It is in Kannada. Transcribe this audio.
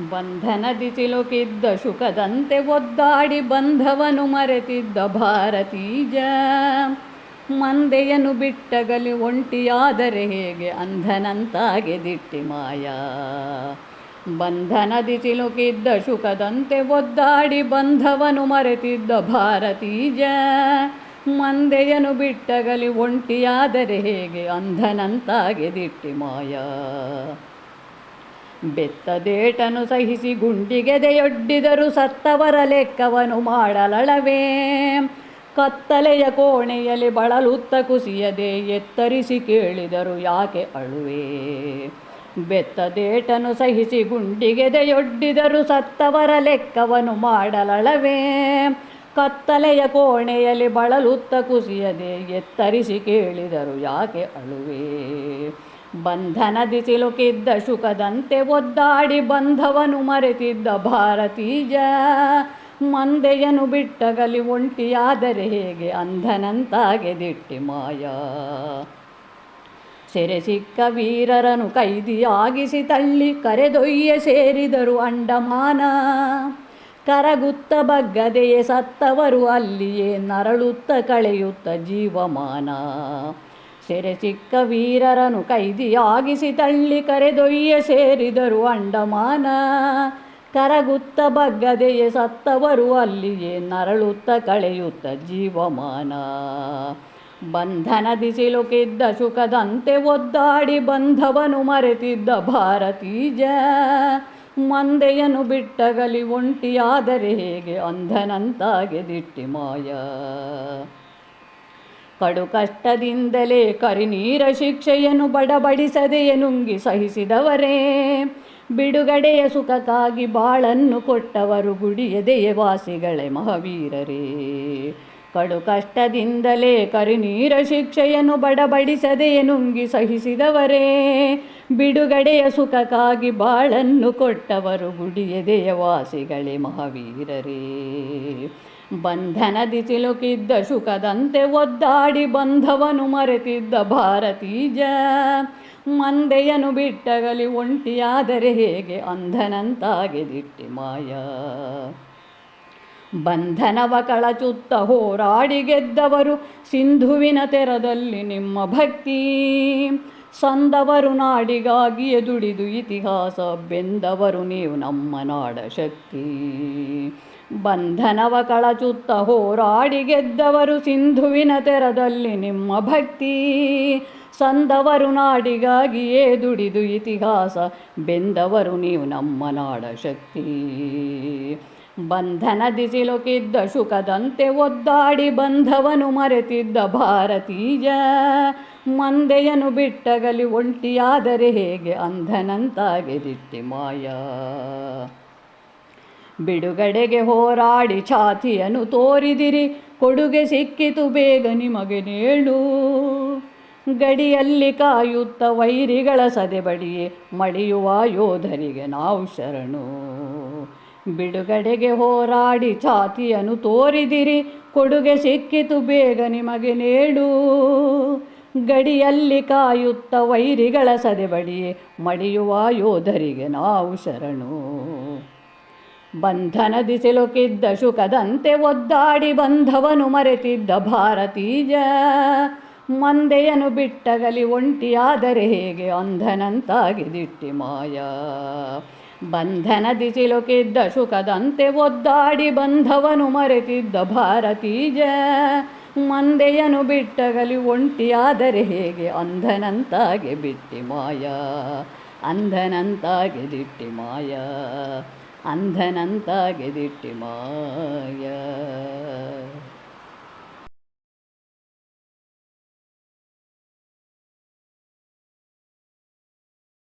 ಬಂಧನದಿ ಸಿಲುಕಿದ್ದ ಶುಕದಂತೆ ಒದ್ದಾಡಿ ಬಂಧವನು ಮರೆತಿದ್ದ ಭಾರತೀಜ. ಮಂದೆಯನ್ನು ಬಿಟ್ಟಗಲಿ ಒಂಟಿಯಾದರೆ ಹೇಗೆ ಅಂಧನಂತಾಗೆ ದಿಟ್ಟಿ ಮಾಯಾ. ಬಂಧನದಿ ಸಿಲುಕಿದ್ದ ಶುಕದಂತೆ ಒದ್ದಾಡಿ ಬಂಧವನು ಮರೆತಿದ್ದ ಭಾರತೀಜ. ಮಂದೆಯನ್ನು ಬಿಟ್ಟಗಲಿ ಒಂಟಿಯಾದರೆ ಹೇಗೆ ಅಂಧನಂತಾಗೆ ದಿಟ್ಟಿ ಮಾಯಾ. ಬೆತ್ತದೇಟನು ಸಹಿಸಿ ಗುಂಡಿಗೆದೆಯೊಡ್ಡಿದರು ಸತ್ತವರ ಲೆಕ್ಕವನು ಮಾಡಲಳವೇ. ಕತ್ತಲೆಯ ಕೋಣೆಯಲ್ಲಿ ಬಳಲುತ್ತ ಕುಸಿಯದೆ ಎತ್ತರಿಸಿ ಕೇಳಿದರು ಯಾಕೆ ಅಳುವೆ. ಬೆತ್ತದೇಟನು ಸಹಿಸಿ ಗುಂಡಿಗೆದೆಯೊಡ್ಡಿದರು ಸತ್ತವರ ಲೆಕ್ಕವನು ಮಾಡಲಳವೇ. ಕತ್ತಲೆಯ ಕೋಣೆಯಲ್ಲಿ ಬಳಲುತ್ತ ಕುಸಿಯದೆ ಎತ್ತರಿಸಿ ಕೇಳಿದರು ಯಾಕೆ ಅಳುವೆ. ಬಂಧನದಿ ಸಿಲುಕಿದ್ದ ಶುಕದಂತೆ ಒದ್ದಾಡಿ ಬಂಧವನು ಮರೆತಿದ್ದ ಭಾರತೀಜ. ಮಂದೆಯನು ಬಿಟ್ಟಗಲಿ ಒಂಟಿಯಾದರೆ ಹೇಗೆ ಅಂಧನಂತಾಗೆ ದಿಟ್ಟಿ ಮಾಯಾ. ಸೆರೆ ಸಿಕ್ಕ ವೀರರನು ಕೈದಿಯಾಗಿಸಿ ತಳ್ಳಿ ಕರೆದೊಯ್ಯ ಸೇರಿದರು ಅಂಡಮಾನ. ಕರಗುತ್ತ ಬಗ್ಗದೆಯೇ ಸತ್ತವರು ಅಲ್ಲಿಯೇ ನರಳುತ್ತ ಕಳೆಯುತ್ತ ಜೀವಮಾನ. ಸೆರೆ ಸಿಕ್ಕ ವೀರರನು ಕೈದಿಯಾಗಿಸಿ ತಳ್ಳಿ ಕರೆದೊಯ್ಯ ಸೇರಿದರು ಅಂಡಮಾನ. ಕರಗುತ್ತ ಬಗ್ಗದೆಯೇ ಸತ್ತವರು ಅಲ್ಲಿಯೇ ನರಳುತ್ತ ಕಳೆಯುತ್ತ ಜೀವಮಾನ. ಬಂಧನದಿ ಸಿಲುಕಿದ್ದ ಸುಖದಂತೆ ಒದ್ದಾಡಿ ಬಂಧವನು ಮರೆತಿದ್ದ ಭಾರತೀಜ. ಮಂದೆಯನ್ನು ಬಿಟ್ಟಗಲಿ ಒಂಟಿಯಾದರೆ ಹೇಗೆ ಅಂಧನಂತಾಗೆ ದಿಟ್ಟಿ ಮಾಯಾ. ಕಡು ಕಷ್ಟದಿಂದಲೇ ಕರಿನೀರ ಶಿಕ್ಷೆಯನ್ನು ಬಡಬಡಿಸದೆಯೇ ನುಂಗಿ ಸಹಿಸಿದವರೇ. ಬಿಡುಗಡೆಯ ಸುಖಕ್ಕಾಗಿ ಬಾಳನ್ನು ಕೊಟ್ಟವರು ಗುಡಿಯದೆಯ ವಾಸಿಗಳೇ ಮಹಾವೀರರೇ. ಕಡು ಕಷ್ಟದಿಂದಲೇ ಕರಿನೀರ ಶಿಕ್ಷೆಯನ್ನು ಬಡಬಡಿಸದೆಯೇ ನುಂಗಿ ಸಹಿಸಿದವರೇ. ಬಿಡುಗಡೆಯ ಸುಖಕ್ಕಾಗಿ ಬಾಳನ್ನು ಕೊಟ್ಟವರು ಗುಡಿಯದೆಯ ವಾಸಿಗಳೇ ಮಹಾವೀರರೇ. ಬಂಧನದಿ ಸಿಲುಕಿದ್ದ ಶುಕದಂತೆ ಒದ್ದಾಡಿ ಬಂಧವನು ಮರೆತಿದ್ದ ಭಾರತೀಜ. ಮಂದೆಯನು ಬಿಟ್ಟಗಲಿ ಒಂಟಿಯಾದರೆ ಹೇಗೆ ಅಂಧನಂತಾಗೆ ದಿಟ್ಟಿ ಮಾಯ. ಬಂಧನವ ಕಳಚುತ್ತ ಹೋರಾಡಿ ಗೆದ್ದವರು ಸಿಂಧುವಿನ ತೆರದಲ್ಲಿ ನಿಮ್ಮ ಭಕ್ತಿ. ಸಂದವರು ನಾಡಿಗಾಗಿ ಎದುಡಿದು ಇತಿಹಾಸ ಬೆಂದವರು ನೀವು ನಮ್ಮ ನಾಡ ಶಕ್ತಿ. ಬಂಧನವ ಕಳಚುತ್ತ ಹೋರಾಡಿ ಗೆದ್ದವರು ಸಿಂಧುವಿನ ತೆರದಲ್ಲಿ ನಿಮ್ಮ ಭಕ್ತಿ. ಸಂದವರು ನಾಡಿಗಾಗಿಯೇ ದುಡಿದು ಇತಿಹಾಸ ಬೆಂದವರು ನೀವು ನಮ್ಮ ನಾಡ ಶಕ್ತಿ. ಬಂಧನದಿ ಸಿಲುಕಿದ್ದ ಶುಕದಂತೆ ಒದ್ದಾಡಿ ಬಂಧವನು ಮರೆತಿದ್ದ ಭಾರತೀಜ. ಮಂದೆಯನು ಬಿಟ್ಟಗಲಿ ಒಂಟಿಯಾದರೆ ಹೇಗೆ ಅಂಧನಂತಾಗೆ ದಿಟ್ಟಿ ಮಾಯಾ? ಬಿಡುಗಡೆಗೆ ಹೋರಾಡಿ ಛಾತಿಯನ್ನು ತೋರಿದಿರಿ, ಕೊಡುಗೆ ಸಿಕ್ಕಿತು ಬೇಗ ನಿಮಗೆ ನೇಳು ಗಡಿಯಲ್ಲಿ ಕಾಯುತ್ತ ವೈರಿಗಳ ಸದೆಬಡಿಯೇ ಮಡಿಯುವ ಯೋಧರಿಗೆ ನಾವು ಶರಣು. ಬಿಡುಗಡೆಗೆ ಹೋರಾಡಿ ಛಾತಿಯನ್ನು ತೋರಿದಿರಿ, ಕೊಡುಗೆ ಸಿಕ್ಕಿತು ಬೇಗ ನಿಮಗೆ ನೇಳು ಗಡಿಯಲ್ಲಿ ಕಾಯುತ್ತ ವೈರಿಗಳ ಸದೆಬಡಿಯೇ ಮಡಿಯುವ ಯೋಧರಿಗೆ ನಾವು ಶರಣು. ಬಂಧನ ಸಿಲುಕಿದ್ದ ಶುಕದಂತೆ ಒದ್ದಾಡಿ ಬಂಧವನು ಮರೆತಿದ್ದ ಭಾರತೀಜ. ಮಂದೆಯನು ಬಿಟ್ಟಗಲಿ ಒಂಟಿಯಾದರೆ ಹೇಗೆ ಅಂಧನಂತಾಗಿದಿಟ್ಟಿ ಬಂಧನ ಬಂಧನದಿ ಸಿಲುಕಿದ್ದ ಶುಕದಂತೆ ಒದ್ದಾಡಿ ಬಂಧವನು ಮರೆತಿದ್ದ ಭಾರತೀಜ. ಮಂದೆಯನು ಬಿಟ್ಟಗಲಿ ಒಂಟಿಯಾದರೆ ಹೇಗೆ ಅಂಧನಂತಾಗೆ ಬಿಟ್ಟಿ ಮಾಯಾ? ಅಂಧನಂತಾಗೆ ದಿಟ್ಟಿ ಮಾಯಾ? ಅಂಧನಂತಾಗೆ ದಿಟ್ಟಿ ಮಾಯಾ?